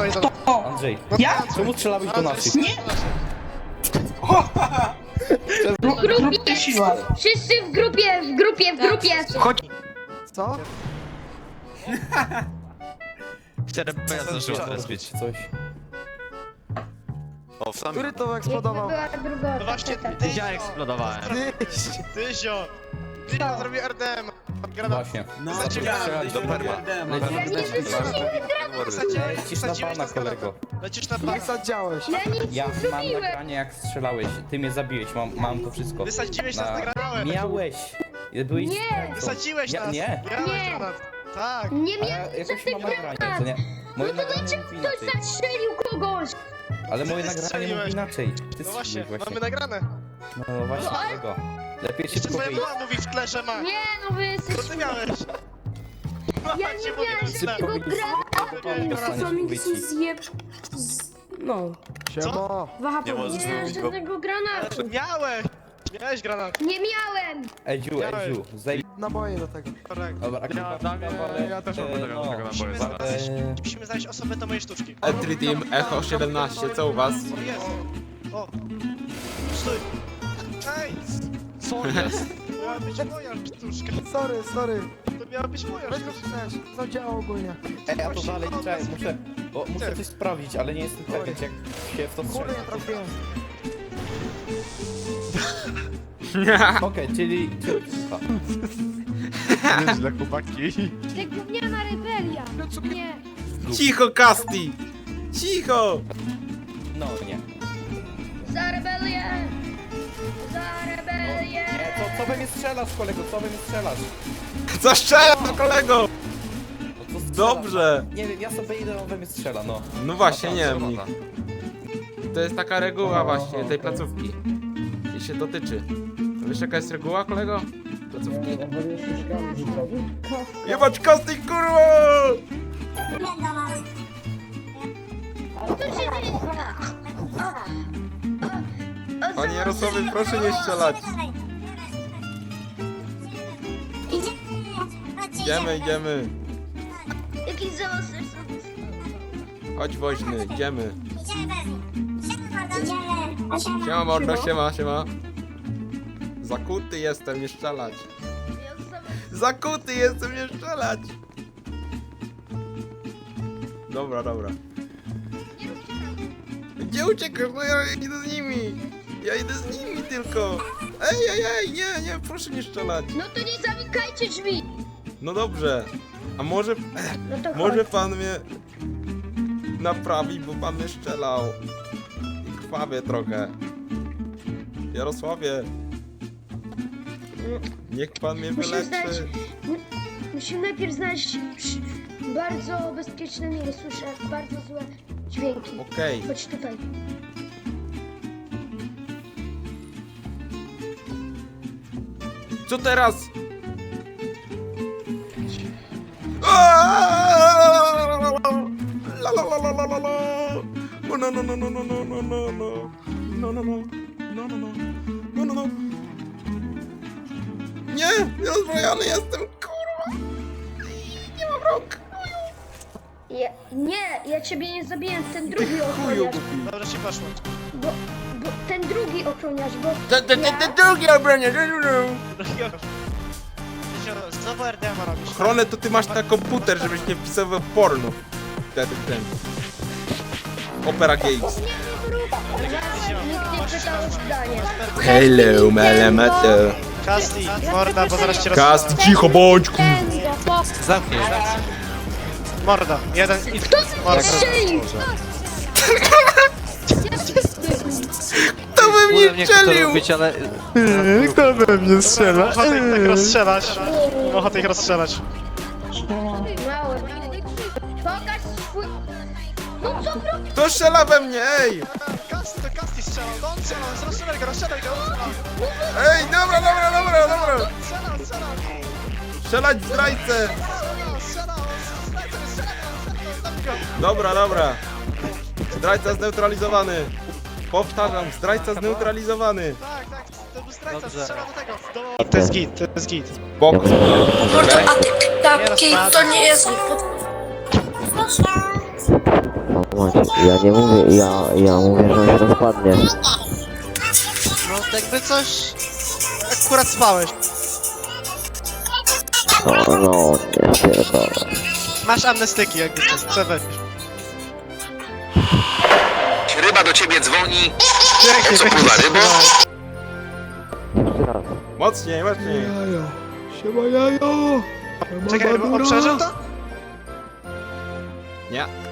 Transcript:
strzelałeś do nas. O, Andrzej, No Ja? czemu strzelałeś do naszych? nie? Gru, grupie siła. Wszyscy w grupie, w grupie, w grupie. Chodź. Co? Chciałem pojazd zdążył odrespić. Coś. O, w samym... Który to Jakby eksplodował? była druga No właśnie, ty, Ja eksplodowałem. Tyś, Tyzio! Tyzio zrobił RDM. Granat. Właśnie. No, Zaczynamy. ja, Do perma. Wysadziłeś, Lecisz na pana, kolego. Lecisz na pana. Wysadziałeś. Ja nic Ja nie mam zrobiłem. nagranie jak strzelałeś. Ty mnie zabiłeś, mam, mam to wszystko. Wysadziłeś nas, Na- nagrałem. Miałeś. Byłeś Nie. Wysadziłeś Ja- nas. nie. Miałeś Nie. granat. Tak. Nie A ja miałem jakoś żadnych mam nagranie, co granat. nie? Moje No to nagranie dlaczego mówi ktoś inaczej. zastrzelił kogoś? Ale moje nagranie strzeliłeś. mówi inaczej. Ty No właśnie, strzeliłeś mamy nagrane. No właśnie tego. Lepiej Jeszcze szybko twoja wyjść. mama mówi w tle, że ma. Nie, no wy Co jesteście... ty miałeś? Ja nie miałem Szybko żadnego wyjść. granatu. Dostaniesz wyjść. zjeb... Z... No, Co? waha Nie Nie, bo... żadnego granatu. Miałeś! Miałeś granat. Nie miałem. Edziu. Edziu, zaj... Naboje do tego. Dobra, Ja, ja też mam tego no, naboju. Musimy zaraz. znaleźć, e, musimy znaleźć osobę do mojej sztuczki. Entry Team Echo 17, co u was? O, jest. O. Stój. Ej! Co jest? To miała być moja sztuczka. Sorry, sorry. To miała być moja go sztuczka. Co działa ogólnie? Ej, ja to dalej czekaj, muszę... Bo muszę coś sprawdzić, ale nie jestem pewien, jak się w to Kurde, strzeli. nie trafiłem. Okej, czyli... czyli a, Nieźle, chłopaki. Ty gówniana rebelia. Nie. Cicho, Kasti! Cicho! No, nie. Za rebelię. Nie, co, co we mnie strzelasz, kolego, co we mnie strzelasz? Zastrzelam do kolego! No, co strzelasz? Dobrze! Nie wiem, ja sobie idę, on we mnie strzela, no. No właśnie, nie Co wiem. ma ta? To jest taka reguła właśnie tej placówki. I się dotyczy. Wiesz jaka jest reguła, kolego? Placówki? Jebać Kasti, kurwa! Panie Jarosławie, proszę nie strzelać. Idziemy, idziemy. Jaki zaostrzony. Chodź woźny, idziemy. Siema mordo, siema, siema. Zakuty jestem, nie strzelać. Zakuty jestem, nie strzelać. Dobra, dobra. Gdzie uciekasz? No ja idę z nimi. Ja idę z nimi tylko. Ej, ej, ej, nie, nie, proszę nie strzelać. No to nie zamykajcie drzwi. No dobrze. A może, No to może chodź. pan mnie naprawi, bo pan mnie strzelał. I krwawie trochę. Jarosławie. Niech pan mnie Musimy wyleczy. Musimy najpierw znaleźć przy- bardzo bezpieczne miejsce. Słyszę bardzo złe dźwięki. Okej. Chodź tutaj. Co teraz? La la la la la la. No no no no no no no no no no. No no no. No no no. No no no. Nie! Rozbrojony jestem, kurwa! Nie mam rąk! Ja, nie, ja ciebie nie zabiję, ten drugi ochroniarz. Dobrze ci poszło. Bo, bo ten drugi ochroniarz, bo Te, te, te, te drugie obronie! Tyzio, znowu RDM robisz. Ochronę to ty masz na komputer, żebyś nie wpisał w porno. Wtedy ten. Opera Games. nikt nie pytał o zdanie. Hello, malamato. Kasti, morda, bo zaraz cię Kast, cicho bądź, kur... Zamknij, zamknij. Morda, jeden i... Morda. Strzelił! To by Kurde, mnie nie chcę to strzelił! robić, ale... Kto we mnie strzela? Można ich tak rozstrzelać. Można ich rozstrzelać. Pokaż swój... No co robisz? To strzela we mnie, ej! Kasti, to Kasti strzelał, no on strzelał, rozstrzelaj go, rozstrzelaj go, Ej, dobra, dobra, dobra, dobra! strzelał, strzelał, Strzelać w zdrajcę! strzelał, strzelał, strzelał, Dobra, dobra. Zdrajca zneutralizowany. Powtarzam, zdrajca zneutralizowany. Tak, tak, to był zdrajca, Dobrze. strzelał do tego. Do... To jest git, to jest git. Bok. Mordo, a ty taki Nie to nie jest... Macie, ja nie mówię, ja, ja mówię, że on się rozpadnie. No jakby coś... Akurat spałeś. No, no, nie pierdolę. Masz amnestyki jakby coś, co weźmiesz. Ryba do ciebie dzwoni. Pięknie, Co, pływa rybo? Jeszcze raz. Mocniej, mocniej. Jajo. Siema jajo. Siema Czekaj, on przeżył to? Nie.